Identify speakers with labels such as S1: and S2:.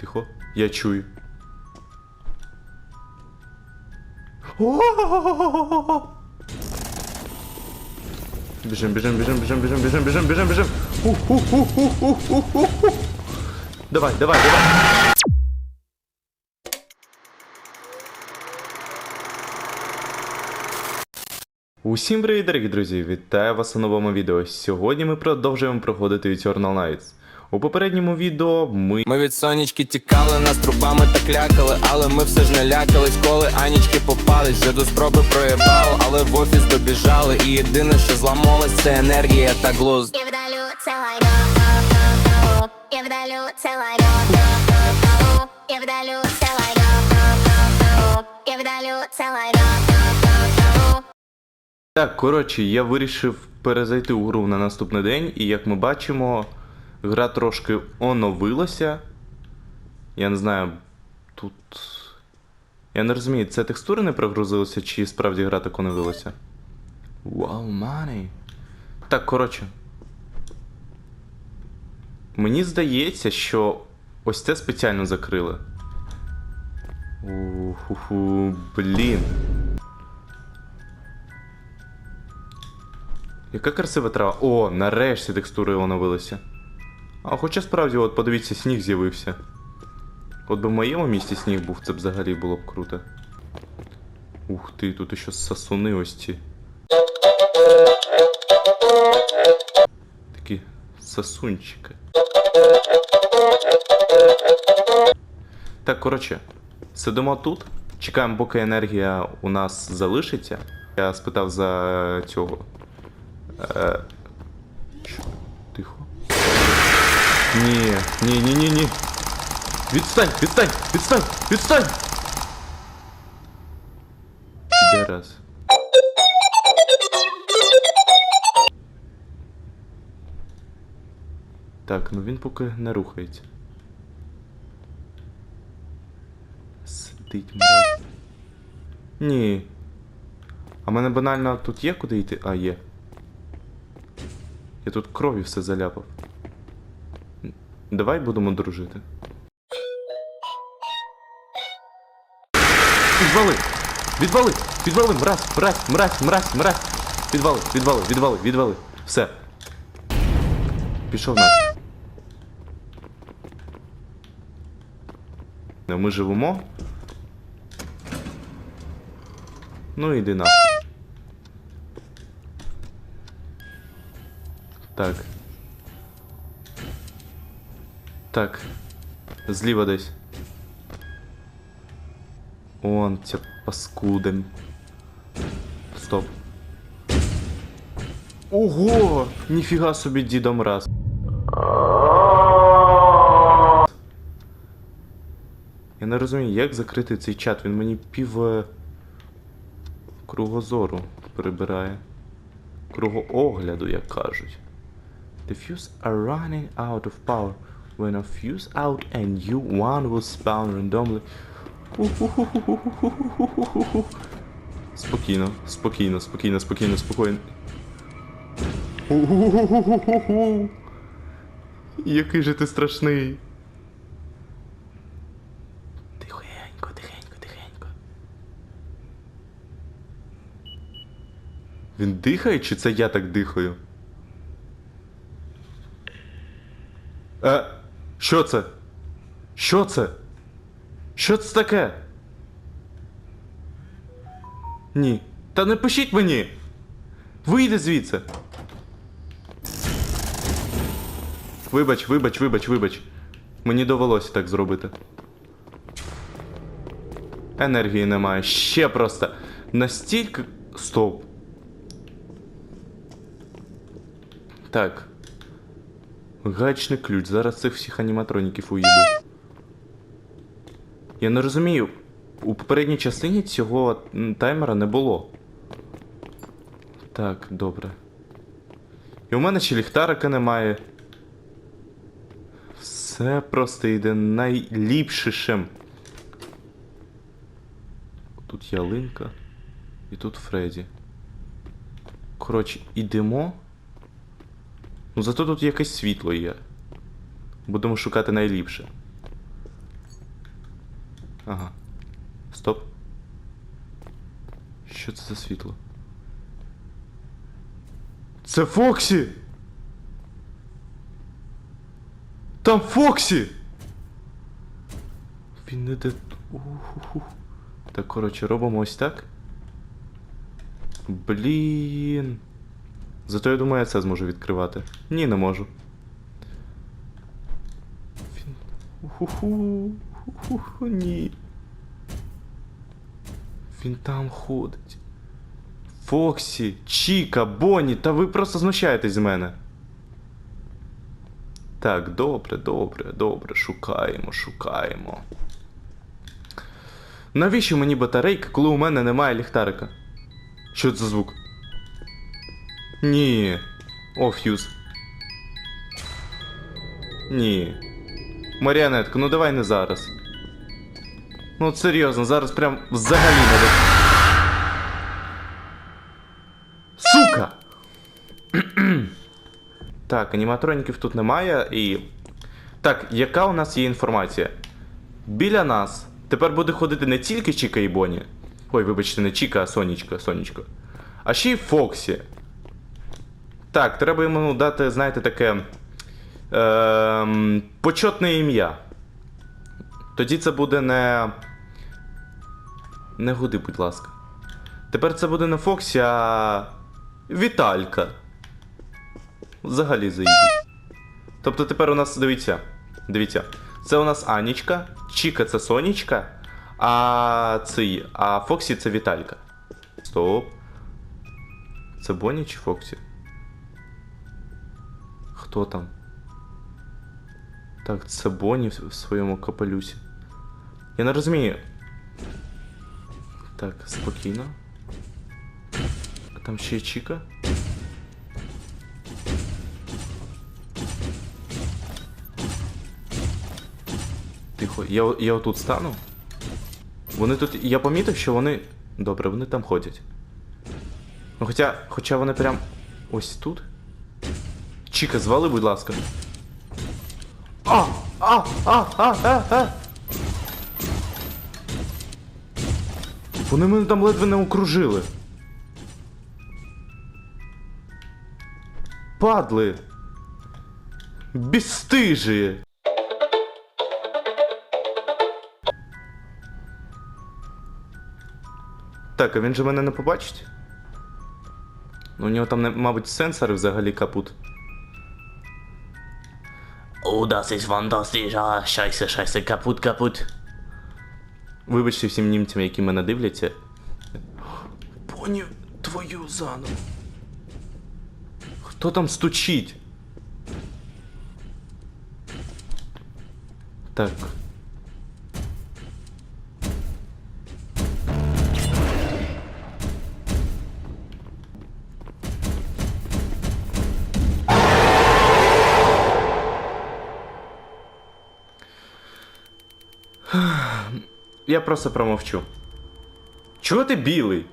S1: Тихо, я чую. О-о-о-о-о-о-о! Біжим, біжим, біжим, біжим, біжим, біжим, біжим, біжим. Давай, давай, давай. Усім привіт, дорогі друзі! Вітаю вас у новому відео. Сьогодні ми продовжуємо проходити Eternal Nights. У попередньому відео ми
S2: Ми від сонячки тікали, нас трубами так лякали, але ми все ж не лякались, коли анічки попались, вже до спроби проєбали, але в офіс добіжали. І єдине, що зламалось, це енергія та глузд.
S3: Я вдалю це лайно Я вдалю це лайно Я вдалю це лайно Я вдалю це лайно
S1: Так, коротше, я вирішив перезайти у гру на наступний день, і як ми бачимо, гра трошки оновилася. Я не знаю, тут. Я не розумію, це текстури не прогрузилися, чи справді гра так оновилася? Вау, мани. Так, коротше. Мені здається, що ось це спеціально закрили. Уху, блін. Яка красива трава. О, нарешті текстури оновилися. А хоча справді, от подивіться, сніг з'явився. От би в моєму місті сніг був, це б взагалі було б круто. Ух ти, тут ще сасуни ось ці. Такі сасунчики. Так, коротше, сидимо тут, чекаємо, поки енергія у нас залишиться. Я спитав за цього. Е? Тихо. Ні, ні. Відстань, відстань, відстань, відстань! Іде раз. Так, ну він поки не рухається. Сидить мразь. Ні. А мене банально тут є куди йти? А, є. Я тут кров'ю все заляпав. Давай будемо дружити. Відвали! Відвали! Відвали! Мразь! Мразь! Мразь! Мразь! Мразь! Відвали! Відвали! Відвали! Відвали! Все. Пішов наш. Ну, Ми живемо. Ну іди нахуй. Так. Так. Зліва десь. Он ця паскуден. Стоп. Ого! Ніфіга собі дідом раз. Я не розумію, як закрити цей чат. Він мені пів е, кругозору прибирає. Кругоогляду, як кажуть. The fuse are running out of power. When a fuse out and you one will spawn randomly. Спокійно, спокійно, спокійно, спокійно, спокійно. Який же ти страшний. Тихенько, тихенько, тихенько. Він дихає, чи це я так дихаю? Е, що це? Що це? Що це таке? Ні. Та не пишіть мені! Вийди звідси. Вибач, вибач, вибач, вибач. Мені довелося так зробити. Енергії немає. Ще просто. Настільки. Стоп. Так. Гачний ключ. Зараз цих всіх аніматроніків уїбу. Я не розумію. У попередній частині цього таймера не було. Так, добре. І у мене ще ліхтарика немає. Все просто йде найліпшішим. Тут ялинка. І тут Фредді. Коротше, ідемо. Ну зато тут якесь світло є. Будемо шукати найліпше. Ага. Стоп. Що це за світло? Це Фоксі! Там Фоксі! Він не де. Уху. Так, коротше, робимо ось так. Блін. Зато я думаю, я це зможу відкривати. Ні, не можу. Уху. Уху, ні. Він там ходить. Фоксі, Чіка, Бонні, та ви просто знущаєтесь з мене. Так, добре, добре, добре, шукаємо, шукаємо. Навіщо мені батарейка, коли у мене немає ліхтарика? Що це за звук? Ні. О, фьюз. Ні. Маріонетка, ну давай не зараз. Ну от серйозно, зараз прям взагалі не. Сука! так, аніматроніків тут немає і. Так, яка у нас є інформація? Біля нас тепер буде ходити не тільки Чіка і Боні. Ой, вибачте, не Чіка, а Сонічка, Сонічка. А ще й Фоксі. Так, треба йому дати, знаєте, таке. Ем, почетне ім'я. Тоді це буде не. Не гуди, будь ласка. Тепер це буде не Фоксі, а. Віталька. Взагалі заїдіть. Тобто тепер у нас, дивіться. Дивіться. Це у нас Анічка, Чіка це Сонічка, а цей. А Фоксі це Віталька. Стоп. Це Бонні чи Фоксі? Хто там? Так, це Бонні в своєму капелюсі. Я не розумію. Так, спокійно. Там ще є Чіка? Тихо, я, я отут стану. Вони тут. Я помітив, що вони. Добре, вони там ходять. Ну хоча. Хоча вони прям. Ось тут. Чіка, звали, будь ласка. А! А! А! А! А! А! Вони мене там ледве не окружили. Падли. Бістижі. Так, а він же мене не побачить? Ну, у нього там, мабуть, сенсори взагалі капут.
S4: Oh, das ist fantastisch. Ah, scheiße, scheiße, kaputt, kaputt.
S1: Вибачте всім німцям, які мене дивляться. Поні твою заново. Хто там стучить? Так. Я просто промовчу. Чого ти білий?